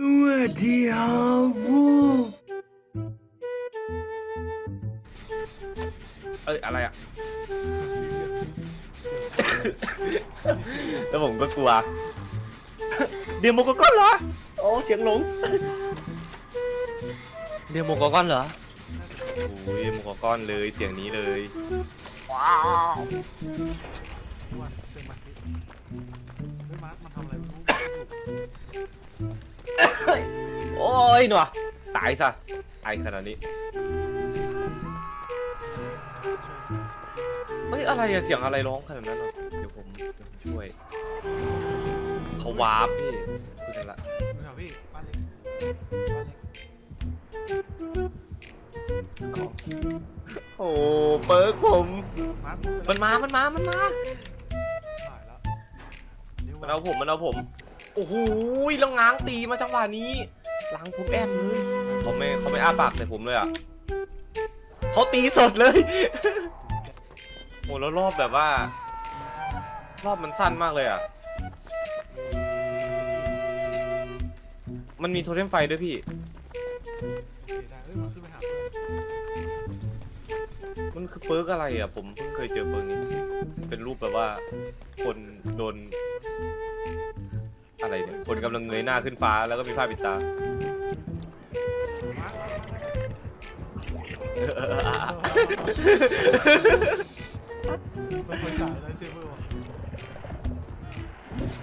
สวัสดีครับฟูเอ้ยอะไรอะ แล้วผมก็กลัว เดียโมโกก้อนเหรอ โอ้เสียงหลงเดียวโมโกก้อนเหรอโอ้ยโมโกก้อนเลยเสียงนี้เลย ว้าว ยหนัวตายซะตายขนาดนี้เฮ้ยอะไรอะเสียงอะไรร้องขนาดนั้นอะเดี๋ยวผมเดี๋ยวผมช่วยเขาวาร์ปพี่คุยกันละไม่ถามพี่บ้านเล็กบ้านเล็กโอ้เปิร์กผมมาร์คมันมามันมามันมาหายแล้วเดี๋ยวมันเอาผมมันเอาผม โอ้โหแล้วง้างตีมาจังหวะนี้ล้างผมแอนเลยเขาไม่เขาไม่อ้าปากใส่ผมเลยอะเขาตีสดเลย โอ้แล้วรอบแบบว่า รอบมันสั้นมากเลยอะ มันมีโทเทมไฟด้วยพี่โอเคได้เฮ้ยมันขึ้นไปหาเพื่อนมันคือเปิร์กอะไรอะ ผมเพิ่งเคยเจอเปิร์กนี้ เป็นรูปแบบว่า คนโดน อะไรเนี่ย คนกำลังเงยหน้าขึ้นฟ้าแล้วก็มีผ้าปิดตามาร์คมาร์คมันเคยฉายอะไรเซเวอร์วะ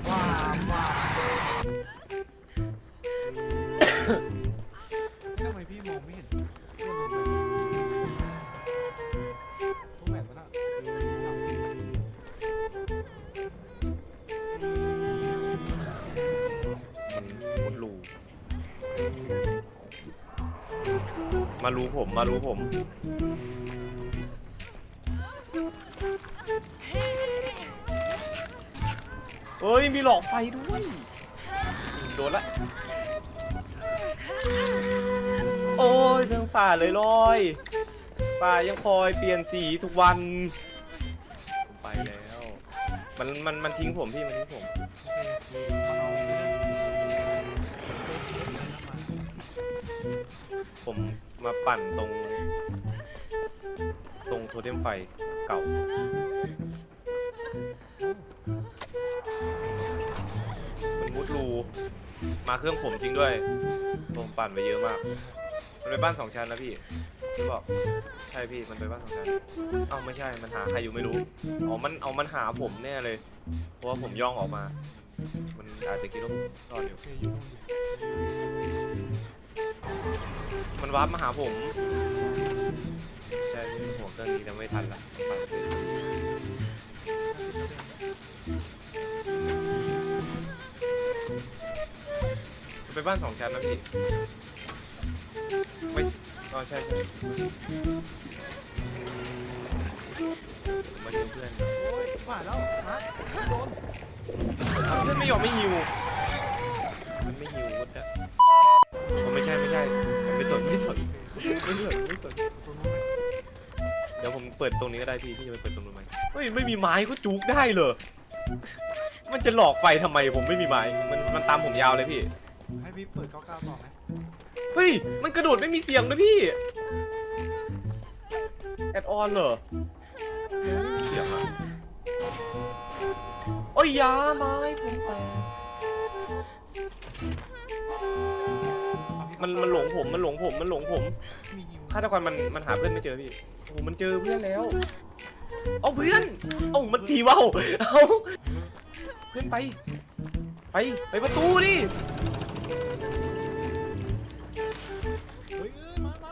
ว้าวว้าว มารู้ผม มารู้ผม เอ้ย มีหลอกไฟด้วย โดนละ โอ้ยเรื่องฝ่าเลยลอยฝ่ายังคอยเปลี่ยนสีทุกวัน ไปแล้ว มัน มัน มันทิ้งผมพี่ มันทิ้งผม ปั่นตรง ตรงโทเทมไฟเก่า มันมุดรู มาเครื่องผมจริงด้วย ผมปั่นไปเยอะมาก มันไปบ้านสองชั้นนะพี่พี่บอก ใช่พี่ มันไปบ้านสองชั้น เอ้าไม่ใช่ มันหาใครอยู่ไม่รู้ อ๋อ มัน เอา มันหาผมแน่เลย เพราะว่าผมย่องออกมา มันอาจจะคิดว่าผมซ่อนอยู่ วาร์ปมาหาผม ใช่พี่หัวเครื่องนี้จะไม่ทันละปั่นเสร็จมันไปบ้านสองชั้นนะพี่ไม่อ๋อใช่ใช่มาดูเพื่อน โอ้ยผ่านแล้วมาร์คโดน เพื่อนไม่ยอมไม่ฮิว มันไม่ฮิว ไม่สนไม่สนไม่สนไม่สนตรงนู้นไหมเดี๋ยวผมเปิดตรงนี้ก็ได้พี่พี่จะไปเปิดตรงนู้นไหมเฮ้ยไม่มีไม้ก็จุกได้เลยมันจะหลอกไฟทำไมผมไม่มีไม้มันมันตามผมยาวเลยพี่ ให้พี่เปิด99ต่อไหมเฮ้ย มันกระโดดไม่มีเสียงด้วยพี่ แอดออนเหรอเสียงอะโอ้ยยาไม้ผมแตก มันมันหลงผมมันหลงผมมันหลงผมมีฮิวฆาตกรมันมันหาเพื่อนไม่เจอพี่โอ้โหมันเจอเพื่อนแล้ว เอาเพื่อนเอามันทีว่าวเอาเพื่อนไป ไปไปประตูดิเฮ้ยเอ้ยมามา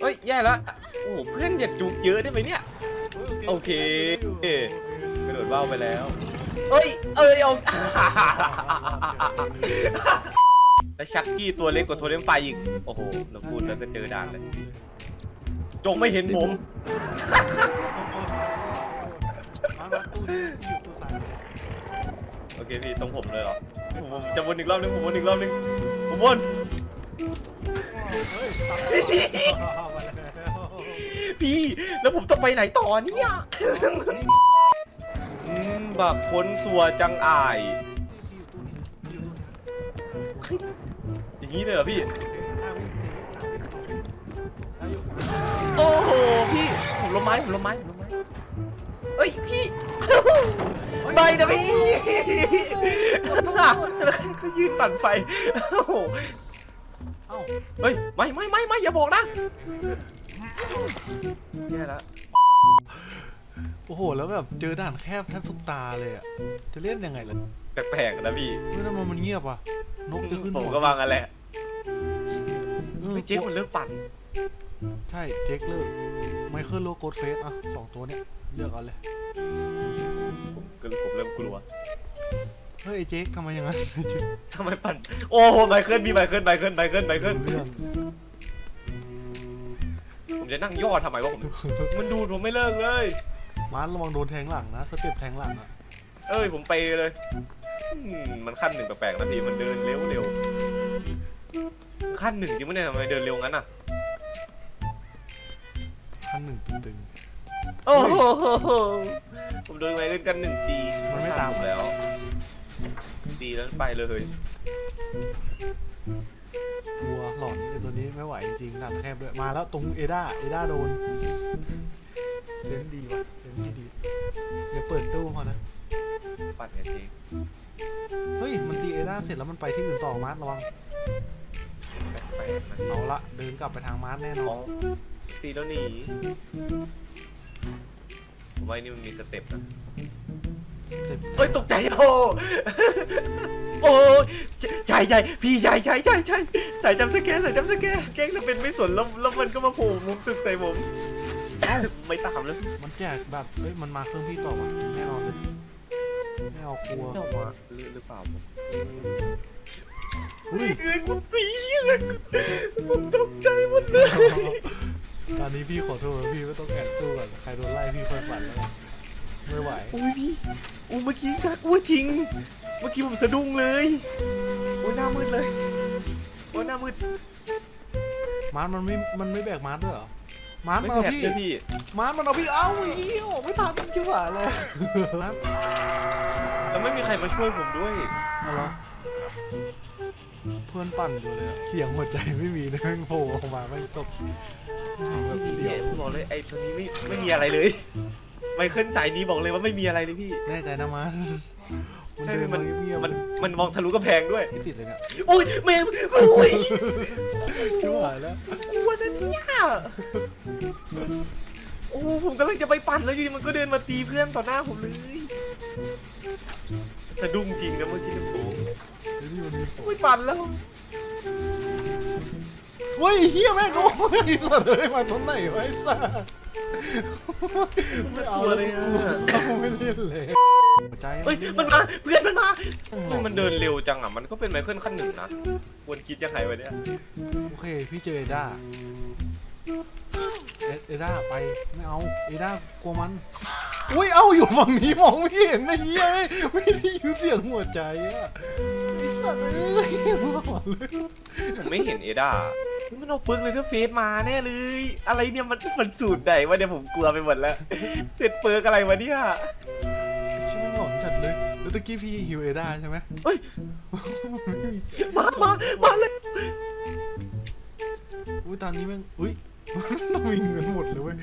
เฮ้ยแย่ละโอ้โหเพื่อนอย่าจุกเยอะได้ไหมเนี่ย โอเคกระโดดว่าวไปแล้ว เอ้ย เอ้ยเอา แล้วชักกี้ตัวเล็กกว่าโทเทมไฟอีก โอ้โหเราพูดแล้วก็เจอด่านเลย จงไม่เห็นผม มามาตู้นี้อยู่ตู้ซ้ายโอเคพี่ต้องผมเลยเหรอผมผมจะวนอีกรอบนึงผมวนอีกรอบนึงผมวน เฮ้ยตัดมาแล้วพี่แล้วผมต้องไปไหนต่อเนี่ย อืมแบบคนสัวจังอาย อย่างนี้เลยเหรอพี่ โอเคห้าวิสี่วิสามวิสองวิได้อยู่โอ้โหพี่ผมล้มไม้ผมล้มไม้ผมล้มไม้เอ้ยพี่ไม่นะพี่เขายืนปั่นไฟโอ้โหเอ้าเฮ้ยไม่ไม่ไม่ไม่อย่าบอกนะแย่แล้วโอ้โห แล้วแบบเจอด่านแคบแทบทุกตาเลยอะ จะเล่นยังไงล่ะ แปลกๆนะพี่เฮ้ยทำไมมันเงียบอะ นกจะขึ้นผมหัวก็วางกันแหละเออไม่เจ๊คนเลิกปั่นใช่เจ๊กเลิกไมเคิลโลโกดเฟสอะสองตัวเนี้ยเลือกเอาเลยผมก็ผมเริ่มกลัวเฮ้ยไอ้เจ๊กทำไมอย่างนั้นเจ๊กทำไมปั่นโอ้โหไมเคิลมีไมเคิลไมเคิลไมเคิลไมเคิลรู้เรื่องผมจะนั่งย่อทำไมวะผมมันดูดผมไม่เลิกเลยมาร์ทระวังโดนแทงหลังนะสเต็ปแทงหลังอะเอ้ยผมไปเลยอื มมันขั้นหนึ่งแปลกๆนะพี่มันเดินเร็วเร็วขั้นหนึ่งจริงไหมเนี่ยทำไมเดินเร็วงั้นอะขั้นหนึ่งตึง โอ้โหผมโดนไมเคิลกันหนึ่งตีมันไม่ตามผมแล้วตีแล้วไปเลยๆกลัวหลอนไอ้ตัวนี้ไม่ไหวจริงๆด่านแคบด้วยมาแล้วตรงเอด้าเอด้าโดนเซนส์ดีว่ะเซนส์ที่ดีอย่าเปิดตู้พอนะ ปั่นไงจริง เฮ้ย มันตีเอด้าเสร็จแล้วมันไปที่อื่นต่อมาร์ทระวัง แปลกๆนะพี่เอาละเดินกลับไปทางมาร์ทแน่นอ๋ออนตีแล้วหนีผมว่านี่มันมีสเต็ปนะเต็มเฮ้ยตกใจโอ้โอ้ใจใจพี่ใจใจใจใจใส่จำสแกนใส่จำสแกนแกล้งแล้วเป็นไม่สนแล้วแล้วมันก็มาโผล่มุมตึกใส่ผม ไม่ตามแล้วมันแจกแบบเฮ้ย มันมาเครื่องพี่ต่อวะแน่นอนเลยไม่ เอากลัวไม่เอามาหรือหรือเปล่าผมอุ้ยเอ้ยกูตีเลยผมตกใจหมดเลยตอนนี้พี่ขอโทษพี่ไม่ต้องแอบตู้ก่อนใครโดนไล่พี่ค่อยฝันแล้วกันไม่ไหวโอ้ยพี่โอ้เมื่อกี้น่ากลัวจริงเมื่อกี้ผมสะดุ้งเลยโอ้ยหน้ามืดเลยโอ้ยหน้ามืดมาร์ทมันไม่ มันไม่แบกมาร์ทด้วยเหรอ มาร์ทไม่มันเอาแผลพี่เลยพี่ มาร์ทมันเอาพี่ เอ้าอีออกไม่ทันจิ๋วหายเลยมาร์ท แล้วไม่มีใครมาช่วยผมด้วย เอาเหรอเพื่อนปั่นอยู่เลยอะเสียงหัวใจไม่มีนะแม่งโผล่ออกมาแม่งตกแบบเสียเนี่งยผมบอกเลยไอ้ตัวนี้ไม่ไม่มีอะไรเลย ไมเคิลสายนี้บอกเลยว่าไม่มีอะไรเลยพี่ แน่ใจนะมาร์ทมันใช่เดินมัมานเงียบๆมันมันมองทะลุกระแพงด้วย ไม่ติดเลยเนี่ยโอ้ยแม่โอ้ยจิ๋วหายแล้ว กลัวนะเนี่ยโอ้ผมกำลังจะไปปั่นแล้วอยู่ดีมันก็เดินมาตีเพื่อนต่อหน้าผมเลย สะดุ้งจริงนะเมื่อกี้นะผมเดี๋ยวนี่มันมีผมไม่ปั่นแล้ว เฮ้ยเฮียแม่งโอ้ยสัตว์เลยมาตอนไหนวะไอ้สัตว์ไม่เอาเลยกูไม่เล่นเลยหัวใจเฮ้ยล่มันมาเพื่อนมันมาต้องลเฮ้อยงมันเดินเร็วจังอะมันก็เป็นไมเคิลขั้นหนึ่งนะควรคิดยังไงวะเนี่ยโอเคพี่เจอเอด้า เอเอด้าไปไม่เอาเอด้ากลัวมันอุ้ยเอ้าอยู่ฝั่งนี้มองไม่เห็นนะเฮียเอ้ยไม่ได้ยินเสียงหัวใจอะไอ้สัตว์เอ้ยหลอนเลยผมไม่เห็นเอดาเฮ้ยมันเอาปึกเลยถ้าเฟซมาแน่เลย อะไรเนี่ยมันมันสูตรไหนวะเนี่ยผมกลัวไปหมดแล้ว เสร็จเปิกอะไรวะเนี่ยชื่อมันหลอนจัดเลยแล้วตะกี้พี่ฮิวเอด้าใช่ไหมเฮ้ยไม่มีเสียงมามามาเลยอุ้ยตอนนี้แม่งอุ้ย ต้องมีเงินหมดเลยเว้ย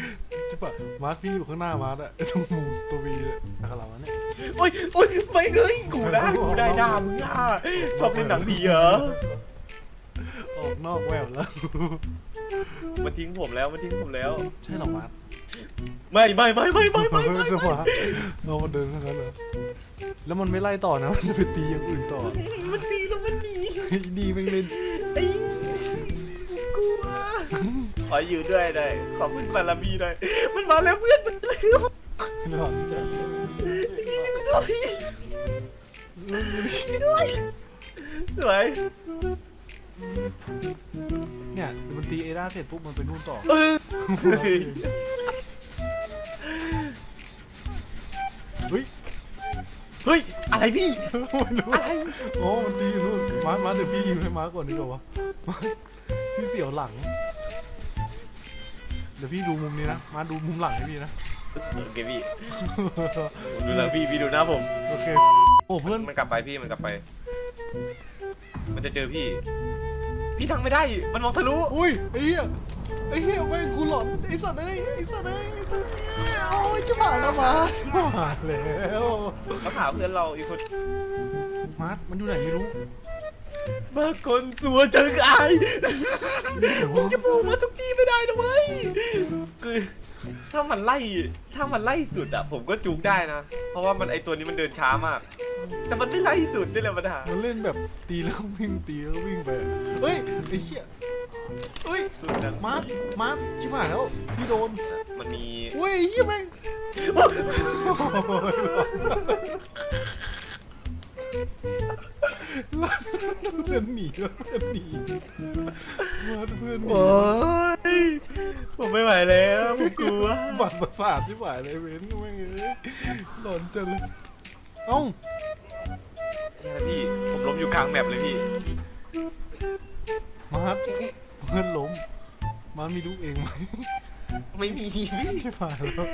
จะปะมาร์ทพี่อยู่ข้างหน้ามาร์ทอะไอ้ตรงมุมตัววีเนี่ยนักเราเนี่ยโอ้ยโอ้ยไม่เลยกูได้กูได้ด่ามึงอะชอบเล่นหนังผีเหรอออกนอกแววแล้ว มันทิ้งผมแล้วมันทิ้งผมแล้ว ใช่หรอมาร์ทไม่ไม่ไม่ไม่ไม่ไม่ไม่จะมาเรามาเดินทางนั้นเหรอแล้วมันไม่ไล่ต่อนะมันจะไปตีอย่างอื่นต่อมันตีแล้วมันหนีไอ้ดีแม่งเล่นไอ้กลัวข ออยู่ด้วยได้ขอพึ่งบารมีได้มันมาแล้วเพื่อนมันเร็วหลอนจัดพี่สวยเนี่ยมันตีเอด้าเสร็จปุ๊บมันไปนู่นต่อ เออเฮ้ย เฮ้ย อะไรพี่ไม่รู้อะไรอ๋อมันตีอยู่นู่นมาร์ทมาร์ทเดี๋ยวพี่ยิงให้มาร์ทก่อนดีกว่าวะมาร์ทพี่เสียวหลังเดี๋ยวพี่ดูมุมนี้นะ มาดูมุมหลังให้พี่นะ โอเคพี่ผมดูหลังพี่พี่ดูหน้าผม โอเค โอ้เพื่อน มันกลับไปพี่มันกลับไป มันจะเจอพี่ พี่ทางไม่ได้ มันมองทะลุ อุ้ยไอ้เหี้ยไอ้เหี้ยแม่งกูหลอนไอ้สัตว์เอ้ยไอ้สัตว์เอ้ยไอ้สัตว์เอ้ยโอ้ยจะผ่านแล้วมาร์ทจะผ่านแล้วเขาถามเพื่อนเราอีกคน มาร์ทมันอยู่ไหนไม่รู้ บางคนสัวเจอไอายมึงจะพูดมาทุกที่ไม่ได้นะเว้ยคือถ้ามันไล่ถ้ามันไล่สุดอะผมก็จุกได้นะ เพราะว่ามันไอตัวนี้มันเดินช้ามาก แต่มันไม่ไล่สุดนี่แหละปัญหามันเล่นแบบตีแล้ววิ่งตีแล้ววิ่งไปเฮ้ยไอ้เหี้ยเฮ้ยสุดนั้นมาร์ทมาร์ทชิบหายแล้วพี่โดนมันมีอุ้ยไอ้เหี้ยแม่งโอ้ย เพื่อนหนีแล้วเพื่อนหนีมาร์ทเพื่อนหนีโอ้ยผมไม่ไหวแล้วผมกลัวบัตรประสาทชิบหายเลยเว้นแม่งเอ้ยหลอนจังเลยเอ้าใช่แล้วพี่ผมล้มอยู่กลางแมปเลยพี่มาร์ทเพื่อนล้มมาร์ทมีลูกเองไหมไม่มีพี่ชิบหายแล้ว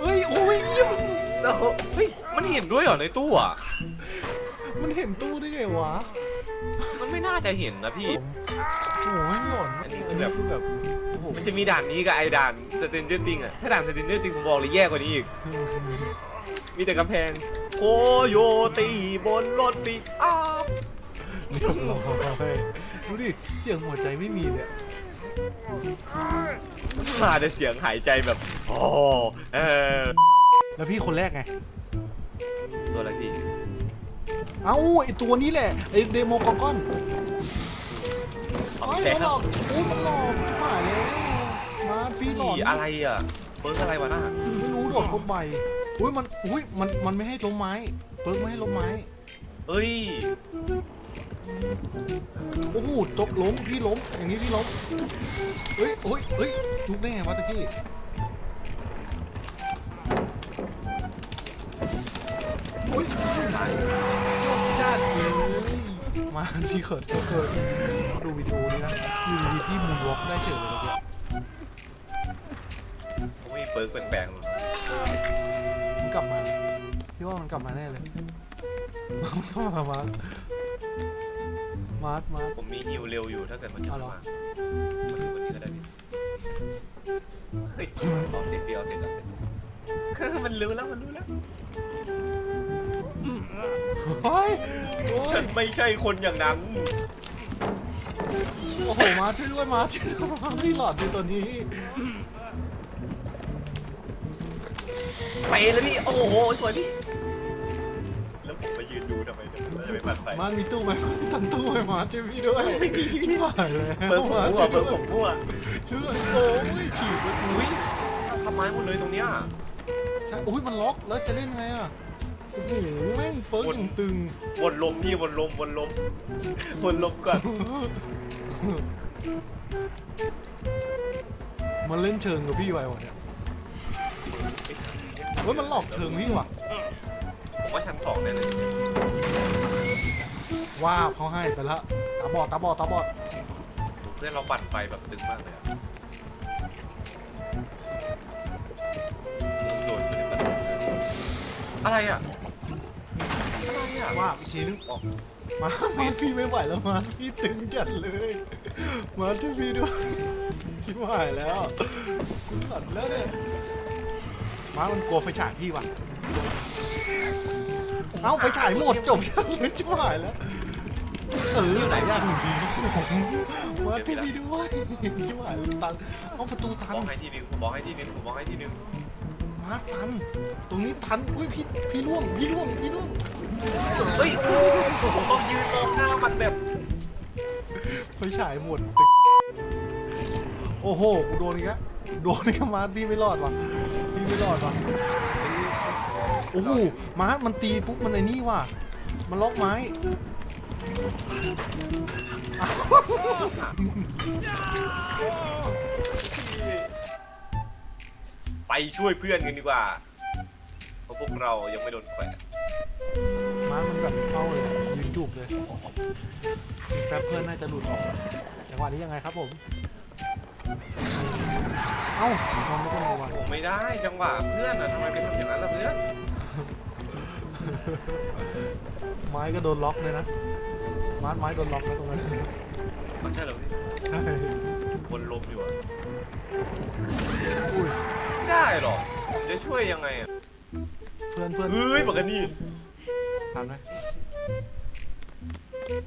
เอ้ยโอ้ยเหี้ยมันแล้วเฮ้ยมันเห็นด้วยเหรอในตู้อะ มันเห็นตู้ได้ไงวะมันไม่น่าจะเห็นนะพี่ โอ้ยหลอนอันนี้อันแบนี้บคือแบบโอ้โหมันจะมีด่านนี้กับไอ้ด่านสเตนเจอร์ติงอะถ้าด่านสเตนเจอร์ติงผมบอกเลยแย่กว่านี้อีก มีแต่กำแพง โคโยตีบนรถปิกอัพเรียบร้อยดูดิ เสียงหัวใจไม่มีเลยมาแต่เสียงหายใจแบบโอ้เออแล้วพี่คนแรกไง ตัวอะไรพี่ เอ้าไอตัวนี้แหละไอเดโมกอกอนไอ้ยมันหลอกโอ้ยมันหลอกชิบหายแล้วมาพี่หลอพี่นอะไรอะเบิร์กอะไรวะน่ะไม่รู้โดดกดใบอุ้ยมันอุ้ยมันมันไม่ให้ล้มไม้เปิร์กไม่ให้ล้มไม้เอ้ยโอ้โหจบล้มพี่ล้มอย่างนี้พี่ล้มเฮ้ยเฮ้ยเฮ้ยจุกแน่วะตะกี้อุ้ยจบจัดเลย มาพี่ขอโทษดูวิดีโอนี้นะอยู่ดีๆพี่มูนวอล์กได้เฉยเลยครับผมไม่มีเบิร์กแปลกๆหรอกมันกลับมาพี่ว่ามันกลับมาแน่เลยมันเข้ามามามาร์ทมาร์ทผมมีฮิวเร็วอยู่ถ้าเกิดมันจะเอาเหรอมามาถึงวันนี้ก็ได้พี่เฮ้ยเอาเสร็จพี่เอเสร็จเอาเสร็จมันรู้แล้วมันรู้แล้ว เฮ้ยโอ้ฉัยนไม่ใช่คนอย่างนั้น โอ้โห มาช่วยด้วยมาช่วยด้วยมาพี่หลอดในตัวนี้ ไปเลยพี่ โอ้โห สวยพี่ แล้วผมมายืนดูทำไมเนี่ยจะไม่ปัดไปมามีตู้ไหมมีตันตู้ไหมมาช่วยพี่ด้วยไม่มีชิบหายแล้วเบิร์กผมมามั่วช่วยเบิด้ร์กวยผมมั่วช่วยด้วยโอ้ยฉีกไปอุ้ยทำไมหมดเลยตรงเนี้ยใช่โอ้ยมันล็อกแล้วจะเล่นไงอะ โอ้โหแม่งเฟิร์กอย่างตึงวนลมพี่วนลมวนลมวนลมก่อนมันเล่นเชิงกับพี่ไว้วะเนี่ยเฮ้ยมันหลอกเชิงพี่ว่ะผมว่าชั้นสองแน่เลยว้าวเขาให้ไปละตาบอดตาบอดตาบอดเพื่อนเราปั่นไฟแบบตึงมากเลยอะโดนไปเลยอะไรอะ อะไรอะว่าอีกทีนึงออก มามาพี่ไม่ไหวแล้วมาพี่ตึงจัดเลย มาช่วยพี่ด้วยพี่ไม่ไหวแล้วกูขัดแล้วเนี่ยมามันกลัวไฟฉายพี่ว่ะเอ้าไฟฉายหมดจบยังเลยชิบหายแล้วเออไหนย่างหนึ่งดีครับผมมาช่วยพี่ด้วยชิบหายตันเอาประตูตับนอกให้ทีนึงผมบอกให้ทีนึงผมบอกให้ทีนึงมาตัน ตรงนี้ตันอุ้ยพี่พี่ล่วงพี่ล่วงพี่ล่วง เฮ้ยโอ้ผมต้องยืนมองหน้ามันแบบไฟฉายหมด โอ้โห กูโดนอีกแล้วโดนอีกแล้วมาร์ทพี่ไม่รอดว่ะพี่ไม่รอดว่ะโอ้โห มาร์ทมันตีปุ๊บมันไอ้นี่ว่ะ มันล็อกไม้ ไปช่วยเพื่อนกันดีกว่าเพราะพวกเรายังไม่โดนแขวน มาร์ทมันแบบเข้าเลยยืนจูบเลยแป๊บเพื่อนน่าจะหลุดออกจังหวะนี้ยังไงครับผม เอ้าทำไม่ได้วะผมไม่ได้จังหวะเพื่อนอะทำไมไปทำอย่างนั้นล่ะเพื่อนอไม้ก็โดนล็อกเลยนะไม้ไม้โดนล็อกนะตรงนั้นมันใช่เหรอพี่ใช่คนล้มอยู่อะอุ้ยไม่ได้หรอกผมจะช่วยยังไงอะเพื่อนเพื่อนเฮ้ยบอกกันนี่ ทันไหม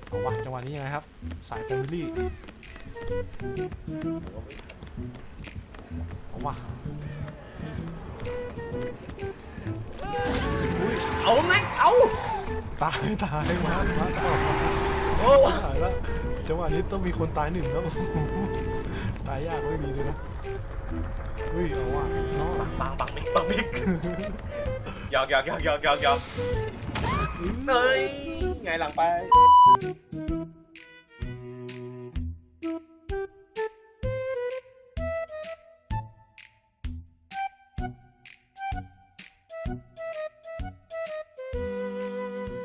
เอาวะจังหวะนี้ยังไงครับ สายแฟมิลี่เอาวะอุ้ยเอาแม็กเอาตายตายมามาตายโอ้ตายแล้วจังหวะนี้ต้องมีคนตายหนึ่งครับตายยากไม่มีเลยนะเฮ้ยเอาวะเนาะปังปังมิกปังมิกหยอกหยอกหยอกหยอกหยอกหยอก เอ้ยไงหลังไป